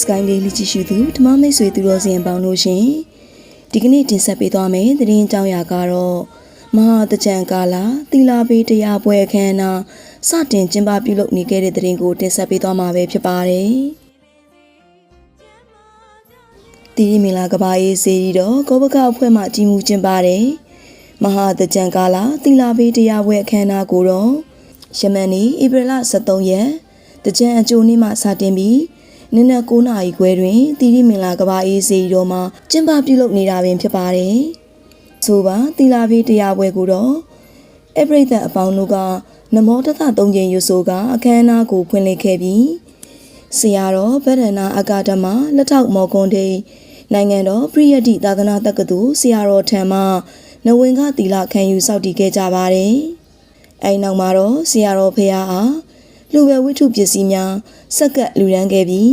Sky လေးလိကြည့်ရှုသူဓမ္မမိတ်ဆွေသူတော်စင်ပေါင်းလို့ရှင်ဒီကနေ့တင်ဆက်ပေးသွားမယ်သတင်းကြောင်းရာကတော့မဟာတကြံကာလာသီလာဘေးတရားပွဲအခမ်းအနားစတင်ကျင်းပပြုလုပ်နေခဲ့တဲ့သတင်းကိုတင်ဆက်ပေးသွားမှာပဲဖြစ်ပါတယ်တီရီမင်လာကဘာရေးစီရီတော့ကောဘကအဖွဲ့မှကြီးမှုကျင်းပါတယ်မဟာတကြံကာလာသီလာဘေးတရားပွဲအခမ်းအနားကိုတော့ယမန်နေ့ဧပြီလ23ရက်တကြံအကျိုးနေ့မှစတင်ပြီး နနက်9နာရီခွဲတွင်တီရီမင်လာကဘာအေးစီတော်မှာကျင်းပပြုလုပ်နေတာပင်ဖြစ်ပါတယ်။ဆိုပါတီလာဖေးတရားပွဲကိုတော့အပရိသတ်အပေါင်းတို့ကနမောတသသုံးခြင်းရွဆိုကအခမ်းအနားကိုဖွင့်လှစ်ခဲ့ပြီးဆရာတော်ဗဒနာအကာဒမလက်ထောက်မော်ကွန်ဒေးနိုင်ငံတော်ပရိယတ်တိသာသနာတက္ကသိုလ်ဆရာတော်ထံမှနဝင်ကတီလာခံယူစောင့်တည်ခဲ့ကြပါတယ်။အဲဒီနောက်မှာတော့ဆရာတော်ဖရာအားလူပဲဝိထုပစ္စည်းများစက္ကပ်လူရန်ခဲ့ပြီး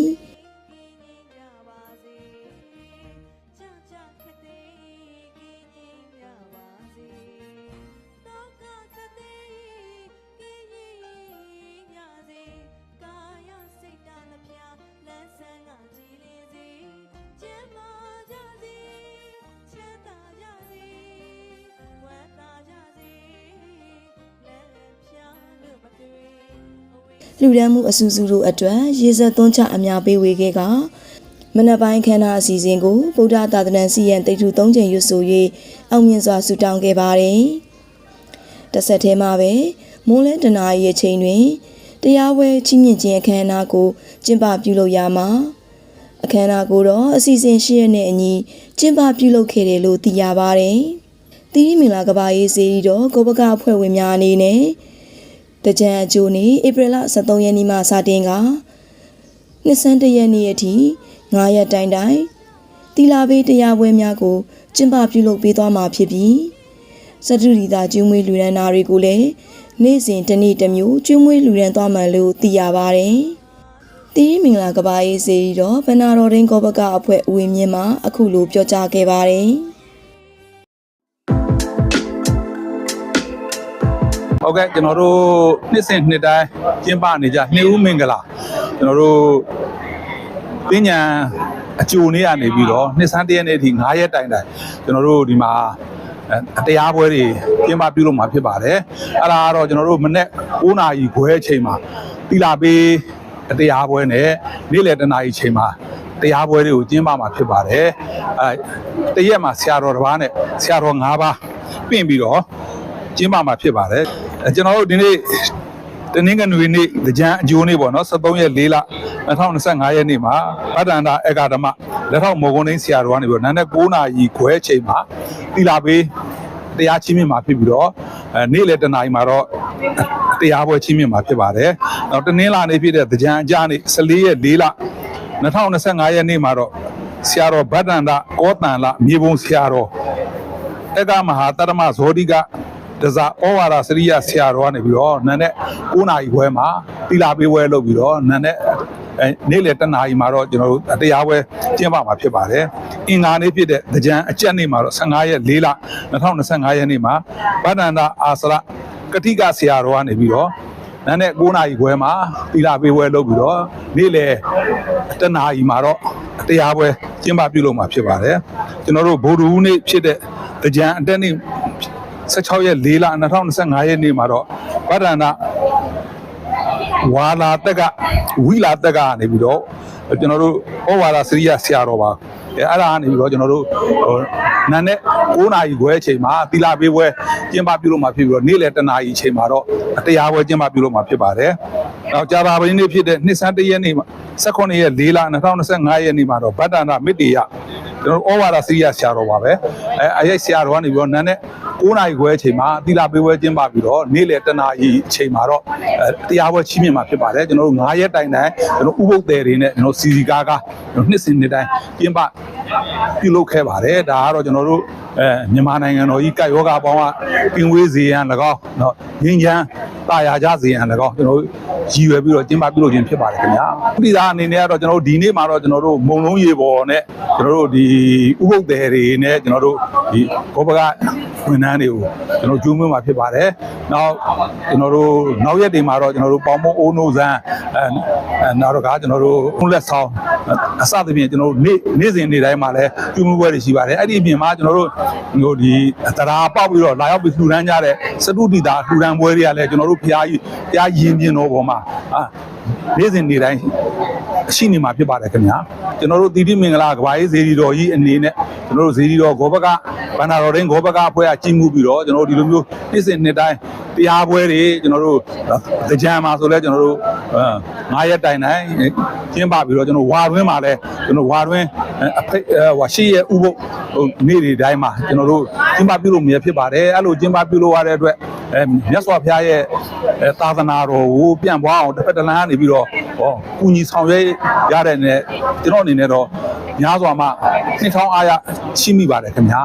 လူရန်မှုအဆူဆူတို့အတွက်ရေစက်သွန်းချအများပေးဝေခဲ့ကမနက်ပိုင်းခန္ဓာအစီအစဉ်ကိုဗုဒ္ဓသာသနာစီရင်တိတ်ထူ၃ချိန်ရွတ်ဆို၍အောင်မြင်စွာဆူတောင်းခဲ့ပါတယ်။တစ်ဆက်တည်းမှာပဲမိုးလဲတနာရီအချိန်တွင်တရားပွဲချင်းမြင့်ခြင်းအခမ်းအနားကိုကျင်းပပြုလုပ်ရမှာအခမ်းအနားကိုတော့အစီအစဉ်ရှိရတဲ့အညီကျင်းပပြုလုပ်ခဲ့တယ်လို့သိရပါတယ်။တီရီမင်လာကဘာရေးစီရီတော့ကိုပကအဖွဲ့ဝင်များအနေနဲ့ တကြံအကျိုးနေ့ဧပြီလ23ရက်နေ့မှစတင်ကနှစ်ဆန်းတရက်နေ့အထိ9ရက်တိုင်တိုင်တီလာဘေးတရားပွဲများကိုကျင်းပပြုလုပ်ပေးသွားမှာဖြစ်ပြီးစတုရီတာကျွေးမွေးလူရန်နာတွေကိုလည်းနေ့စဉ်တစ်နေ့တစ်မျိုးကျွေးမွေးလူရန်သွားမှလို့သိရပါတယ်။တီးမင်္ဂလာကဘာရေးစီတော့ဗနာတော်ရင်းကောဘကအဖွဲ့ဦးဝင်းမြင့်မှအခုလိုပြောကြားခဲ့ပါတယ်။ ဟုတ်ကဲ့ကျွန်တော်တို့နှစ်စဉ်နှစ်တိုင်းကျင်းပနေကြနှစ်ဦးမင်္ဂလာကျွန်တော်တို့ပညာအကျိုးနေ့ကနေပြီးတော့နှစ်ဆန်းတရက်နေ့အထိ9ရက်တိုင်တိုင်ကျွန်တော်တို့ဒီမှာအဲတရားပွဲတွေကျင်းပပြုလုပ်မှာဖြစ်ပါတယ်အဲ့ဒါကတော့ကျွန်တော်တို့မနေ့9နာရီခွဲအချိန်မှာတီလာပေးတရားပွဲနဲ့နေ့လယ်တနာရီအချိန်မှာတရားပွဲတွေကိုကျင်းပမှာဖြစ်ပါတယ်အဲတရက်မှာဆရာတော်တစ်ပါးနဲ့ဆရာတော်၅ပါးပြင်ပြီးတော့ကျင်းပမှာဖြစ်ပါတယ်အဲ ကျွန်တော်တို့ဒီနေ့တနင်္ဂနွေနေ့ကြံအကျိုးနေ့ပေါ့နော်73ရက်4လ2025ရက်နေ့မှာဗဒ္ဒန္တာအကာဒမလက်ထောက်မော်ကွန်ဒင်းဆရာတော်ကနေပြီးတော့နန်းနဲ့9နာရီခွဲအချိန်မှာတီလာပေးတရားချင်းမြင့်မှာဖြစ်ပြီးတော့အဲနေ့လယ်တနာရီမှာတော့တရားပွဲချင်းမြင့်မှာဖြစ်ပါတယ်။နောက်တနင်္လာနေ့ဖြစ်တဲ့ကြံအကြနေ့14ရက်4လ2025ရက်နေ့မှာတော့ဆရာတော်ဗဒ္ဒန္တာကောတန်လမြေပုံဆရာတော်တက္ကမဟာတရမဇောတိက ဒဇာဩဝါဒစရိယဆရာတော်ကနေပြီးတော့နန်းနဲ့9နာရီခွဲမှာတိလာပေးပွဲလုပ်ပြီးတော့နန်းနဲ့အဲနေ့လယ်တနာရီမှာတော့ကျွန်တော်တို့တရားပွဲကျင်းပမှာဖြစ်ပါတယ်။အင်္ဂါနေ့ဖြစ်တဲ့ကြံအကြက်နေ့မှာတော့15ရက်4လ2025ရက်နေ့မှာဗဒ္ဒန္တာအာစရကတိကဆရာတော်ကနေပြီးတော့နန်းနဲ့9နာရီခွဲမှာတိလာပေးပွဲလုပ်ပြီးတော့နေ့လယ်တနာရီမှာတော့တရားပွဲကျင်းပပြုလုပ်မှာဖြစ်ပါတယ်။ကျွန်တော်တို့ဗုဒ္ဓဟူးနေ့ဖြစ်တဲ့ကြံအတက်နေ့ 16ရက်4လ2025ရက်နေ့မှာတော့ဗဒ္ဒနာဝါလာတက်ကဝီလာတက်ကနေပြီးတော့ကျွန်တော်တို့ဩဝါဒစရိယဆရာတော်ပါအဲအဲ့ဒါကနေပြီးတော့ကျွန်တော်တို့ဟိုနန်းနဲ့9နာရီခွဲအချိန်မှာသီလပေးပွဲကျင်းပပြုလုပ်မှာဖြစ်ပြီးတော့နေ့လယ်တနာရီအချိန်မှာတော့တရားပွဲကျင်းပပြုလုပ်မှာဖြစ်ပါတယ်။နောက်ကြာသာပတိနေ့ဖြစ်တဲ့နှစ်ဆန်းတရက်နေ့မှာ18ရက်4လ2025ရက်နေ့မှာတော့ဗတ္တနာမေတ္တေယ ကျွန်တော်ဩဝါဒစရိယဆရာတော်ပါပဲအဲအရိုက်ဆရာတော်ကနေပြီးတော့နန်းနဲ့9နာရီခွဲအချိန်မှာသီလပေးပွဲကျင်းပပြီးတော့နေ့လယ်တနာရီအချိန်မှာတော့တရားပွဲချီးမြှင့်မှာဖြစ်ပါတယ်ကျွန်တော်တို့9ရက်တိုင်တိုင်ကျွန်တော်ဥပုပ်တယ်တွေနဲ့ကျွန်တော်စီစီကားကားကျွန်တော်နှစ်စဉ်နှစ်တိုင်းကျင်းပပြုလုပ်ခဲ့ပါတယ်ဒါကတော့ကျွန်တော်တို့အဲမြန်မာနိုင်ငံတော်ကြီးကယောဂပေါင်းကပင်ဝေးစေရန်၎င်းเนาะငင်းချမ်း တာယာကြစေရန်၎င်းကျွန်တော်တို့ရည်ရွယ်ပြီးတော့ကျင်းပပြုလုပ်ခြင်းဖြစ်ပါတယ်ခင်ဗျာပြည်သားအနေနဲ့ကတော့ကျွန်တော်တို့ဒီနေ့မှာတော့ကျွန်တော်တို့မုံလုံးရေပေါ်နဲ့ကျွန်တော်တို့ဒီဥပုပ်တယ်တွေနဲ့ကျွန်တော်တို့ဒီဘောပကဝန်ထမ်းတွေကိုကျွန်တော်ကျူးမွေးမှာဖြစ်ပါတယ်နောက်ကျွန်တော်တို့နောက်ရက်တွေမှာတော့ကျွန်တော်တို့ပေါင်မအိုးနိုးစမ်းအဲအဲနောက်တော့ကကျွန်တော်တို့ခုလက်ဆောင်အစသဖြင့်ကျွန်တော်တို့နေ့နေ့စဉ်နေ့တိုင်းမှာလည်းကျူးမွေးပွဲတွေရှိပါတယ်အဲ့ဒီအပြင်မှာကျွန်တော်တို့ဟိုဒီတရားပေါက်ပြီးတော့လာရောက်ပြီးလှူဒန်းကြတဲ့စတုတိတာလှူဒန်းပွဲတွေကလည်းကျွန်တော်တို့ဖျားကြီးဖျားရင်ပြင်းတော်ပေါ်မှာအာနေ့စဉ်နေ့တိုင်းရှိနေမှာဖြစ်ပါတယ်ခင်ဗျာကျွန်တော်တို့တီတိမင်္ဂလာကဘာရေးဇေဒီတော်ကြီးအနေနဲ့ကျွန်တော်တို့ဇေဒီတော်ဂောဘကဘန္နာတော်ရင်းဂောဘကအဖွဲ့ကကြီးမှုပြီးတော့ကျွန်တော်တို့ဒီလိုမျိုးနေ့စဉ်နှစ်တိုင်းတရားပွဲတွေကျွန်တော်တို့ကြံမှာဆိုလဲကျွန်တော်တို့ငါးရက်တိုင်တိုင်းကျင်းပပြီးတော့ကျွန်တော်ဝါတွင်းမှာလဲကျွန်တော်ဝါတွင်းအဖိတ်ဟိုရှိရဲ့ဥပုပ်ဟိုနေ့တွေတိုင်းမှာကျွန်တော်တို့ကျင်းပပြုလို့မြဲဖြစ်ပါတယ်အဲ့လိုကျင်းပပြုလို့ရတဲ့အတွက် အဲမြတ်စွာဘုရားရဲ့သာသနာတော်ကိုပြန့်ပွားအောင်တစ်ဖက်တစ်လမ်းကနေပြီးတော့ဟောကုညီဆောင်ရွက်ရတဲ့နဲ့ကျွန်တော်အနေနဲ့တော့များစွာမှနှိထောင်းအားရရှိမိပါတယ်ခင်ဗျာ